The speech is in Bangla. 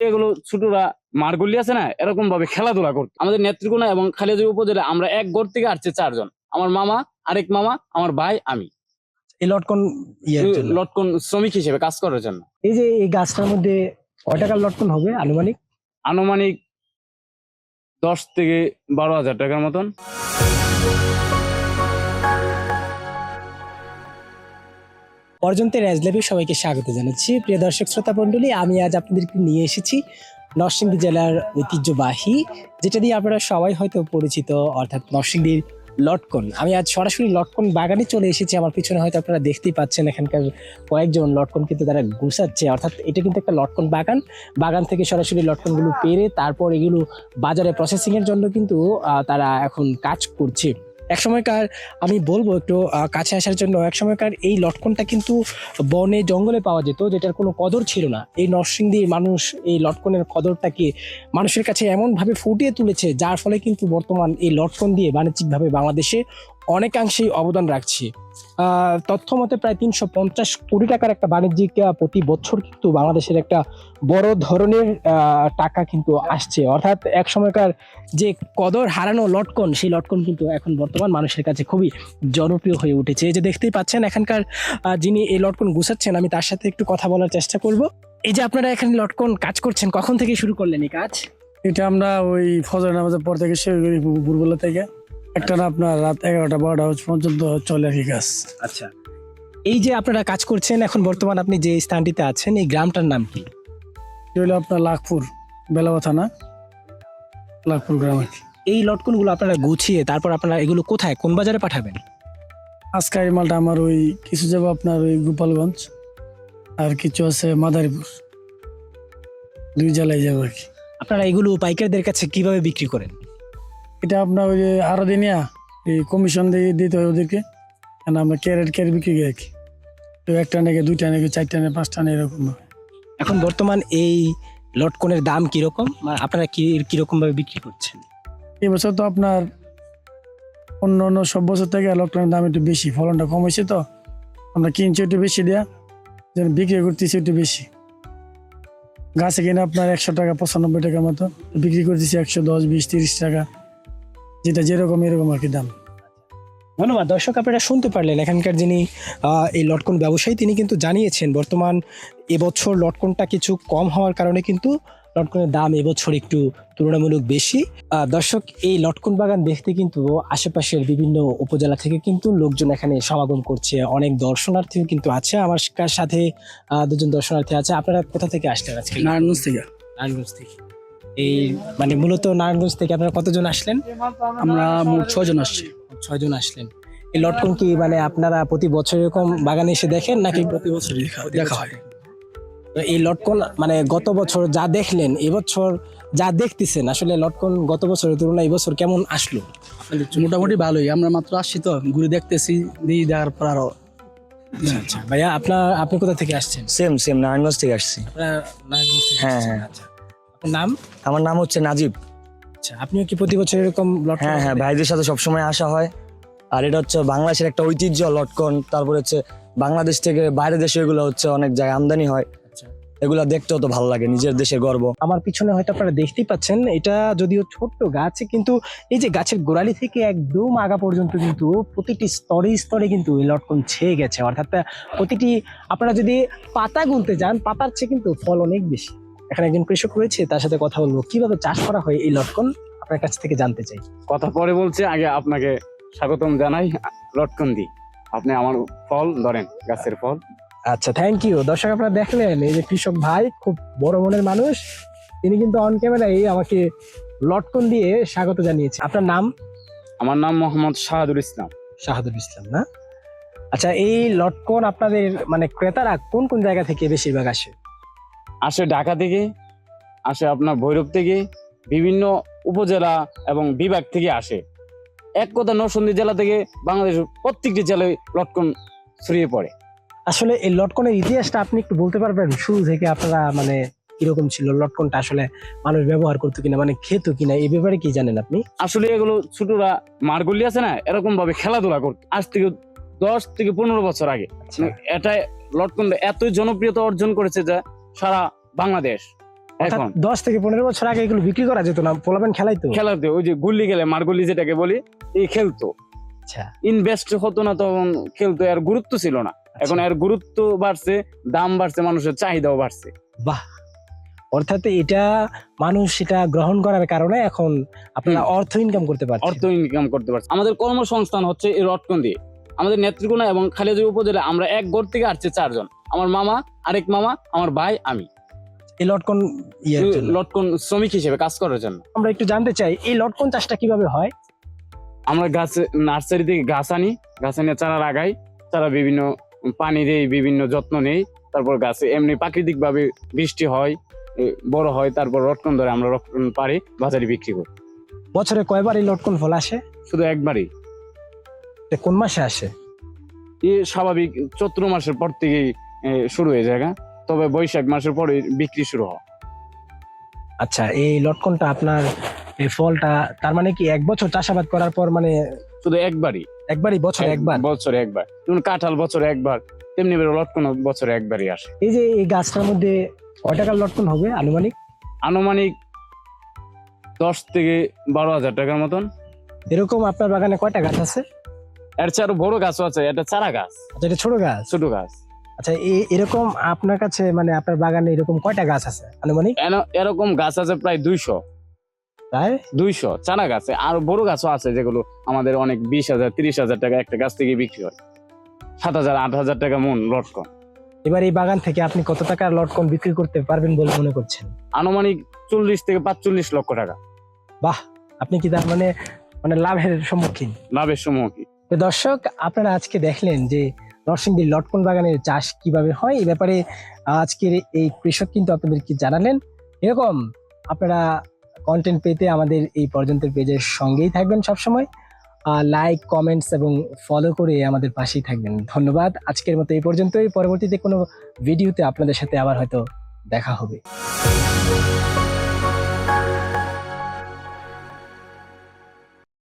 এগুলো ছোটরা মারগুলি আছে না এরকম ভাবে খেলাধুলা করতো। আমাদের নেত্রকোনা এবং খালিয়াজুড়ি উপজেলা আমরা এক গড় থেকে আসছে চারজন। আমার মামা আরেক মামা আমার ভাই আমি। এই লটকন লটকন শ্রমিক হিসেবে কাজ করার জন্য। এই যে এই গাছটার মধ্যে কয় টাকার লটকন হবে আনুমানিক? আনুমানিক দশ থেকে বারো হাজার টাকার মতন। পর্যন্তের রাজলাভে সবাইকে স্বাগত জানাচ্ছি। প্রিয় দর্শক, শ্রোতা মণ্ডলী, আমি আজ আপনাদেরকে নিয়ে এসেছি নরসিংদী জেলার ঐতিহ্যবাহী, যেটা দিয়ে আপনারা সবাই হয়তো পরিচিত, অর্থাৎ নরসিংদীর লটকন। আমি আজ সরাসরি লটকন বাগানে চলে এসেছি। আমার পিছনে হয়তো আপনারা দেখতেই পাচ্ছেন এখানকার কয়েকজন লটকন কিন্তু তারা গুছাচ্ছে। অর্থাৎ এটা কিন্তু একটা লটকন বাগান। বাগান থেকে সরাসরি লটকনগুলো পেরে তারপর এগুলো বাজারে প্রসেসিংয়ের জন্য কিন্তু তারা এখন কাজ করছে। এক সময়কার আমি বলব একটু কাছে আসার জন্য এক সময়কার এই লটকনটা কিন্তু বনে, জঙ্গলে পাওয়া যেত, যেটার কোনো কদর ছিল না। এই নরসিংদীর মানুষ, এই লটকনের কদরটাকে মানুষের কাছে এমনভাবে ফুটিয়ে তুলেছে, যার ফলে কিন্তু বর্তমান এই লটকন দিয়ে বাণিজ্যিকভাবে বাংলাদেশে অনেকাংশেই অবদান রাখছে। তথ্য মতে প্রায় তিনশো পঞ্চাশ কোটি টাকার একটা বাণিজ্যিক প্রতি বছর কিন্তু বাংলাদেশের একটা বড় ধরনের টাকা কিন্তু আসছে। অর্থাৎ এক সময়কার যে কদর হারানো লটকন, সেই লটকন কিন্তু এখন বর্তমান মানুষের কাছে খুবই জনপ্রিয় হয়ে উঠেছে। এই যে দেখতেই পাচ্ছেন, এখানকার যিনি এই লটকন গুছাচ্ছেন, আমি তার সাথে একটু কথা বলার চেষ্টা করব। এই যে আপনারা এখানে লটকন কাজ করছেন, কখন থেকে শুরু করলেন এই কাজ? এটা আমরা ওই ফজর নামাজের পর থেকে শুরু করি ভোর- ভোরবেলা থেকে। একটা না আপনার রাত এগারোটা বারোটা পর্যন্ত চলে কি কাজ আচ্ছা। এই যে আপনারা কাজ করছেন এখন বর্তমান আপনি যে স্থানটিতে আছেন এই গ্রামটার নাম কি? হলো আপনার লাখপুর বেলাবা থানা লাখপুর গ্রাম। আর কি এই লটকনগুলো আপনারা গুছিয়ে তারপর আপনারা এগুলো কোথায় কোন বাজারে পাঠাবেন? আজকে এই মালটা আমার ওই কিছু যাব আপনার ওই গোপালগঞ্জ আর কিছু আছে মাদারীপুর। দুই জেলায় যাব আর কি। আপনারা এগুলো পাইকারদের কাছে কীভাবে বিক্রি করেন? এটা আপনার ওই যে আরও দিনিয়া এই কমিশন দিয়ে দিতে হয় ওদেরকে। কেন আমরা ক্যারেট ক্যারেট বিক্রি করি কি তো একটা নাকি দুইটা নাকি চারটা নাকি পাঁচটা নাকি এরকম এখন বর্তমান এই লটকনের দাম কীরকম? মানে আপনারা কী কীরকম ভাবে বিক্রি করছেন? এবছর তো আপনার অন্য অন্য সব বছর থেকে লটকনের দাম একটু বেশি ফলনটা কম হয়েছে তো। আমরা কিনছি একটু বেশি দেয়া যেন বিক্রি করতেছি একটু বেশি। গাছে কিনে আপনার একশো টাকা পঁচানব্বই টাকা মতো বিক্রি করতেছি একশো দশ বিশ তিরিশ টাকা। যেটা যেরকম এরকম আর কি দাম। ধন্যবাদ। দর্শক আপনারা শুনতে পারলেন এখানকার যিনি এই লটকন ব্যবসায়ী তিনি কিন্তু জানিয়েছেন বর্তমান এবছর লটকনটা কিছু কম হওয়ার কারণে কিন্তু লটকনের দাম এবছর একটু তুলনামূলক বেশি। দর্শক এই লটকন বাগান দেখতে কিন্তু আশেপাশের বিভিন্ন উপজেলা থেকে কিন্তু লোকজন এখানে সমাগম করছে। অনেক দর্শনার্থীও কিন্তু আছে আমার সাথে দুজন দর্শনার্থী আছে। আপনারা কোথা থেকে আসলেন আজকে? নারায়ণগঞ্জ থেকে। নারায়ণগঞ্জ থেকে। এই মানে মূলত নারায়ণগঞ্জ থেকে আপনারা কতজন আসলেন? আমরা মোট ছজন আসছি। ছয়জন আসলেন। এই লটকন কি মানে আপনারা প্রতি বছর এরকম বাগানে এসে দেখেন নাকি প্রতি বছর দেখা হয়। তো এই লটকন মানে গত বছর যা দেখলেন এবছর যা দেখতেছেন আসলে লটকন গত বছরের তুলনায় এবছর কেমন আসলো? মোটামুটি ভালোই। আমরা মাত্র আসছি তো ঘুরে দেখতেছি দিয়ে দেওয়ার পর আরও আচ্ছা ভাইয়া আপনার আপনি কোথা থেকে আসছেন? সেম সেম নারায়ণগঞ্জ থেকে আসছি। হ্যাঁ, হ্যাঁ। নাম? আমার নাম হচ্ছে নাজিব। আচ্ছা আপনিও কি প্রতি বছর এরকম হ্যাঁ হ্যাঁ ভাইদের সাথে সবসময় আসা হয়। আর এটা হচ্ছে বাংলাদেশের একটা ঐতিহ্য লটকন। তারপরে হচ্ছে বাংলাদেশ থেকে বাইরে দেশে এগুলো হচ্ছে অনেক জায়গায় আমদানি হয়। আচ্ছা। এগুলো দেখতেও তো ভালো লাগে নিজের দেশের গর্ব। আমার পিছনে হয়তো আপনারা দেখতেই পাচ্ছেন এটা যদিও ছোট্ট গাছ কিন্তু এই যে গাছের গোড়ালি থেকে একদম আগা পর্যন্ত কিন্তু প্রতিটি স্তরে স্তরে কিন্তু এই লটকন ছেয়ে গেছে। অর্থাৎ প্রতিটি আপনারা যদি পাতা গুনতে যান পাতার চেয়ে কিন্তু ফল অনেক বেশি। এখানে একজন কৃষক রয়েছে তার সাথে কথা বলব। কীভাবে চাষ করা হয় এই লটকন? আপনার কাছ থেকে জানতে চাই। কথা পরে বলছে আগে আপনাকে স্বাগতম জানাই লটকন দি। আপনি আমার ফল ধরেন গাছের ফল। আচ্ছা থ্যাংক ইউ দর্শক আপনারা দেখলেন এই যে কৃষক ভাই খুব বড় মনের মানুষ তিনি কিন্তু অন ক্যামেরায় আমাকে লটকন দিয়ে স্বাগত জানিয়েছে। আপনার নাম? আমার নাম মোহাম্মদ শাহাদুল ইসলাম। শাহাদুল ইসলাম না? আচ্ছা এই লটকন আপনাদের মানে ক্রেতারা কোন কোন জায়গা থেকে বেশিরভাগ আসে? আসে ঢাকা থেকে আসে আপনার ভৈরব থেকে বিভিন্ন উপজেলা এবং বিভাগ থেকে আসে। এক কথা নরসিংদী জেলা থেকে বাংলাদেশের প্রত্যেকটি জেলায় লটকন ছড়িয়ে পড়ে। আসলে এই লটকনের ইতিহাসটা আপনি একটু বলতে পারবেন? শুরু থেকে আপনারা মানে কীরকম ছিল? লটকনটা আসলে মানুষ ব্যবহার করতো কিনা? মানে খেত কিনা? এই ব্যাপারে কি জানেন আপনি? আসলে এগুলো ছোটরা মারগুলি আছে না এরকম ভাবে খেলাধুলা করতো। আজ থেকে দশ থেকে পনেরো বছর আগে। আচ্ছা। এটা লটকন এতই জনপ্রিয়তা অর্জন করেছে যে সারা বাংলাদেশ। এখন। দশ থেকে পনেরো বছর আগে এগুলো বিক্রি করা যেত না পোলাবেন খেলাই তো? খেলাতে ওই যে গুল্লি খেলে মারগুলি যেটাকে বলি এই খেলতো। আচ্ছা। ইনভেস্ট হতো না তখন খেলতো এর গুরুত্ব ছিল না। এখন এর গুরুত্ব বাড়ছে দাম বাড়ছে মানুষের চাহিদাও বাড়ছে। বাহ! অর্থাৎ এটা মানুষ এটা গ্রহণ করার কারণে এখন আপনারা অর্থ ইনকাম করতে পারছেন। অর্থ ইনকাম করতে পারছে আমাদের কর্মসংস্থান হচ্ছে এই রটকন দিয়ে। আমাদের নেত্রকোনা এবং খালেদা উপজেলা আমরা এক ঘর থেকে আসছে চারজন। আমার মামা আরেক মামা আমার ভাই আমি। এই লটকন ইয়ের লটকন শ্রমিক হিসেবে কাজ করার জন্য। আমরা একটু জানতে চাই এই লটকন চাষটা কীভাবে হয়? আমরা গাছ নার্সারি থেকে গাছ আনি গাছ আনিয়ে চারা লাগাই চারা বিভিন্ন পানি দেই বিভিন্ন যত্ন নেই তারপর গাছে এমনি প্রাকৃতিক ভাবে বৃষ্টি হয় বড় হয় তারপর রটকন ধরে আমরা রটকন পারি বাজারে বিক্রি করি। বছরে কয়বার এই লটকন ফল আসে? শুধু একবারই। কোন মাসে আসে? এ স্বাভাবিক চৈত্র মাসের পর থেকেই শুরু হয়ে যায় তবে বৈশাখ মাসের পরে বিক্রি শুরু হয়। আচ্ছা এই লটকনটা আপনার এই ফলটা তার মানে কি এক বছর চাষাবাদ করার পর মানে শুধু একবারই। একবারই বছর একবার? বছরে একবার। যেমন কাঁঠাল বছরে একবার তেমনি লটকন বছরে একবারই আসে। এই যে এই গাছটার মধ্যে কয় টাকার লটকন হবে আনুমানিক? আনুমানিক দশ থেকে বারো হাজার টাকার মতন। এরকম আপনার বাগানে কয়টা গাছ আছে? এর চেয়ে আরও বড় গাছও আছে এটা চারা গাছ। আচ্ছা এটা ছোট গাছ? ছোট গাছ। আচ্ছা এরকম আপনার কাছে মানে আপনার বাগানে এরকম কয়টা গাছ আছে আনুমানিক? এরকম গাছ আছে প্রায় দুইশো। প্রায় দুইশো চারা গাছে। আর বড় গাছও আছে যেগুলো আমাদের অনেক বিশ হাজার তিরিশ হাজার টাকা একটা গাছ থেকে বিক্রি হয়। সাত হাজার আট হাজার টাকা মন লটকন। এবার এই বাগান থেকে আপনি কত টাকার লটকন বিক্রি করতে পারবেন বলে মনে করছেন? আনুমানিক চল্লিশ থেকে পাঁচচল্লিশ লক্ষ টাকা। বাহ আপনি কি তার মানে মানে লাভের সম্মুখীন? লাভের সম্মুখীন। দর্শক আপনারা আজকে দেখলেন যে নরসিংদীর লটকন বাগানের চাষ কীভাবে হয় এই ব্যাপারে আজকের এই কৃষক কিন্তু আপনাদেরকে জানালেন? এরকম আপনারা কন্টেন্ট পেতে আমাদের এই পর্যন্ত পেজের সঙ্গেই থাকবেন সবসময়। লাইক কমেন্টস এবং ফলো করে আমাদের পাশেই থাকবেন। ধন্যবাদ। আজকের মতো এই পর্যন্তই। পরবর্তীতে কোনো ভিডিওতে আপনাদের সাথে আবার হয়তো দেখা হবে।